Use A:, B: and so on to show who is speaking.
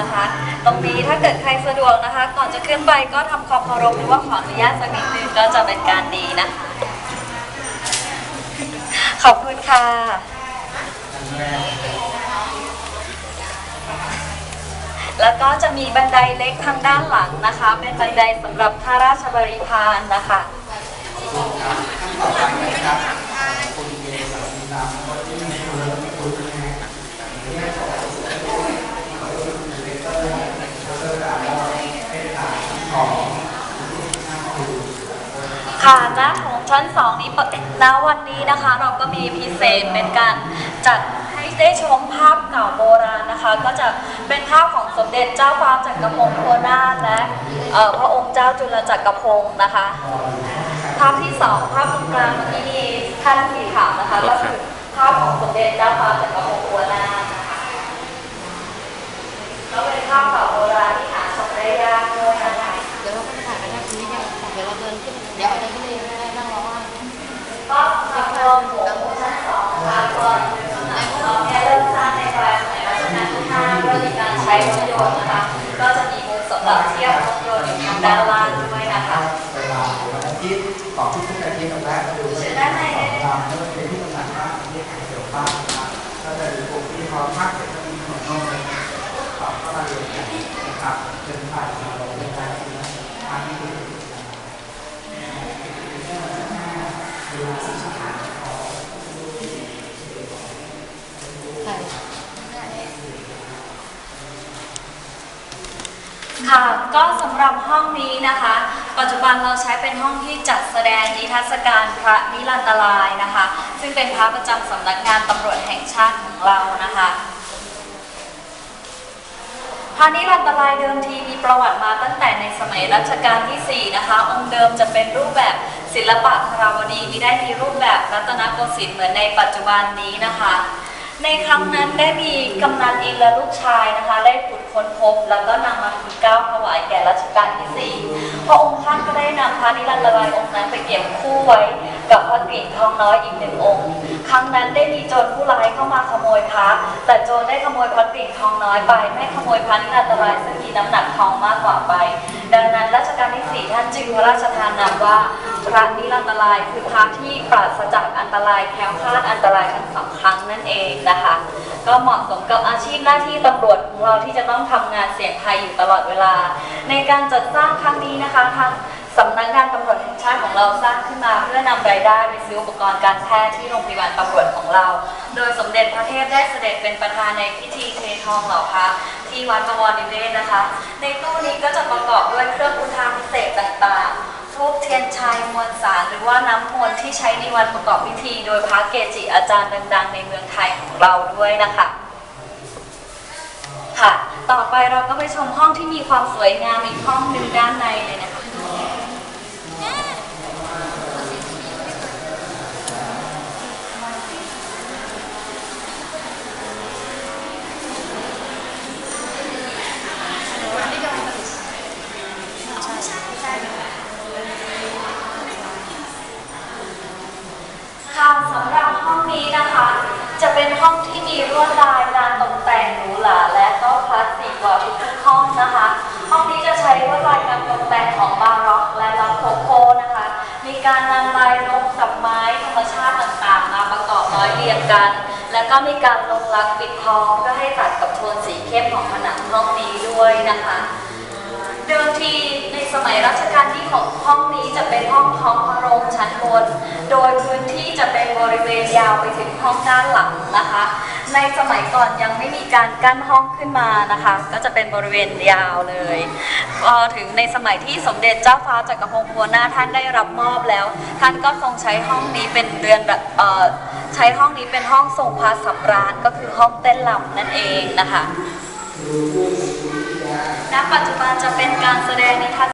A: นะคะ ตรงนี้ถ้าเกิดใครสะดวกนะคะ ก่อนจะขึ้นไปก็ทำความเคารพหรือว่าขออนุญาตสักนิดนึงก็จะเป็นการดีนะคะ ขอบคุณค่ะ แล้วก็จะมีบันไดเล็กทางด้านหลังนะคะ เป็นบันไดสำหรับข้าราชบริพารนะคะ ค่ะหน้าของชั้นสองนี้ปกณวันนี้นะคะ เราก็มีพิเศษเป็นการจัดให้ได้ชมภาพเก่าโบราณนะคะ ก็จะเป็นภาพของสมเด็จเจ้าฟ้าจักรพงศ์โคนาถและเอ่อพระองค์เจ้าจุลจักรพงศ์นะคะ ภาพที่สองภาพตรงกลางเมื่อกี้ที่ท่านที่ถามนะคะก็คือภาพของสมเด็จเจ้าฟ้าจักรพงศ์โคนาถนะคะก็เป็นภาพเก่าโบราณที่หาชมได้ยากด้วยนะคะ
B: เดี๋ยวเอาเดินขึ้นเองไม่ได้นั่งรอว่า
A: ก็สำหรับโรงหัวหมูชั้นสองนะคะก็เราเนี่ยเริ่มสร้างในปลายสมัยรัชกาลที่ห้าก็มีการใช้รถยนต์นะคะก็จะมีมุมสำหรับเทียบรถยนต์ทางด้านล่างด้วยนะคะ
C: เวลาวันอาทิตย์ของทุกทุกอาทิตย์ตรงแรกก็ดู
A: เชิญด้านในเลย
C: ตามแล้วก็เป็นที่ตำหนักบ้านที่ขายเกี่ยวบ้านนะครับก็จะมีกลุ่มที่พร้อมพักเสร็จก็มีขนมนมเลยครับก็มาเรียนนะครับเป็นฝ่ายของเราเป็นการที่ทางที่ดีเวลาสิบสาม
B: ถ่าย
A: ค่ะ ก็สำหรับห้องนี้นะคะ ปัจจุบันเราใช้เป็นห้องที่จัดแสดงนิทรรศการพระนิรันตรายนะคะ ซึ่งเป็นพระประจำสำนักงานตำรวจแห่งชาติของเรานะคะพระนิรันตรายเดิมทีมีประวัติมาตั้งแต่ในสมัยรัชกาลที่ 4 นะคะ องค์เดิมจะเป็นรูปแบบศิลปะธาราวดีมิได้มีรูปแบบรัตนโกสินทร์เหมือนในปัจจุบันนี้นะคะ ในครั้งนั้นได้มีกำนันอินและลูกชายนะคะ ได้ขุดค้นพบแล้วก็นำมาทูลเกา ก่รัชกาลที่พระองค์ท่านก็ได้นำพระนิรันดรายองค์นั้นไปเก็บคู่ไว้กับพระกริ่งทองน้อยอีกหนึ่งองค์ ครั้งนั้นได้มีโจรผู้ร้ายเข้ามาขโมยพระแต่โจรได้ขโมยพระกริ่งทองน้อยไป ไม่ขโมยพระนิรันดรายซึ่งมีน้ำหนักทองมากกว่าไป ดังนั้นรัชกาลที่สี่ท่านจึงพระราชทานนามว่า พระนิรันตรายคือพระที่ปราศจากอันตรายแคล้วคลาดอันตรายทั้งสองครั้งนั่นเองนะคะ ก็เหมาะสมกับอาชีพหน้าที่ตำรวจของเราที่จะต้องทำงานเสี่ยงภัยอยู่ตลอดเวลา ในการจัดสร้างครั้งนี้นะคะทางสำนักงานตำรวจแห่งชาติของเราสร้างขึ้นมาเพื่อนำรายได้ไปซื้ออุปกรณ์การแพทย์ที่โรงพยาบาลตำรวจของเรา โดยสมเด็จพระเทพได้เสด็จเป็นประธานในพิธีเททองเหล่าพระที่วัดบวรนิเวศนะคะ ในตู้นี้ก็จะประกอบด้วยเครื่องอุณทาพิเศษต่างๆ ทูบเทียนชัยมวลสาร หรือว่าน้ำมนต์ที่ใช้ในวันประกอบพิธี โดยพระเกจิอาจารย์ดัง ๆ ในเมืองไทยของเราด้วยนะคะค่ะ ต่อไปเราก็ไปชมห้องที่มีความสวยงามอีกห้องหนึ่งด้านในเลยนะคะ ค่ะสำหรับห้องนี้นะคะ จะเป็นห้องที่มีลวดลายการตกแต่งหรูหราและก็คลาสสิกกว่าทุกห้องนะคะ ห้องนี้จะใช้ลวดลายการตกแต่งของบาร็อกและล็อกโคโคนะคะ มีการนำลายนกกับไม้ธรรมชาติต่างๆมาประกอบร้อยเรียงกัน และก็มีการลงลักปิดทองเพื่อให้ตัดกับโทนสีเข้มของผนังห้องนี้ด้วยนะคะ เดิมทีในสมัยรัชกาลที่หกห้องนี้จะเป็นห้องท้องพระโรงชั้นบน โดยพื้นที่จะเป็นบริเวณยาวไปถึงห้องด้านหลังนะคะ ในสมัยก่อนยังไม่มีการกั้นห้องขึ้นมานะคะ ก็จะเป็นบริเวณยาวเลยพอถึงในสมัยที่สมเด็จเจ้าฟ้าจักรพงศ์พัวหน้าท่านได้รับมอบแล้ว ท่านก็ทรงใช้ห้องนี้เป็นเรือนแบบเออใช้ห้องนี้เป็นห้องทรงพระสับรานก็คือห้องเต้นลำนั่นเองนะคะ ณปัจจุบันจะเป็นการแสดงนิทรรศ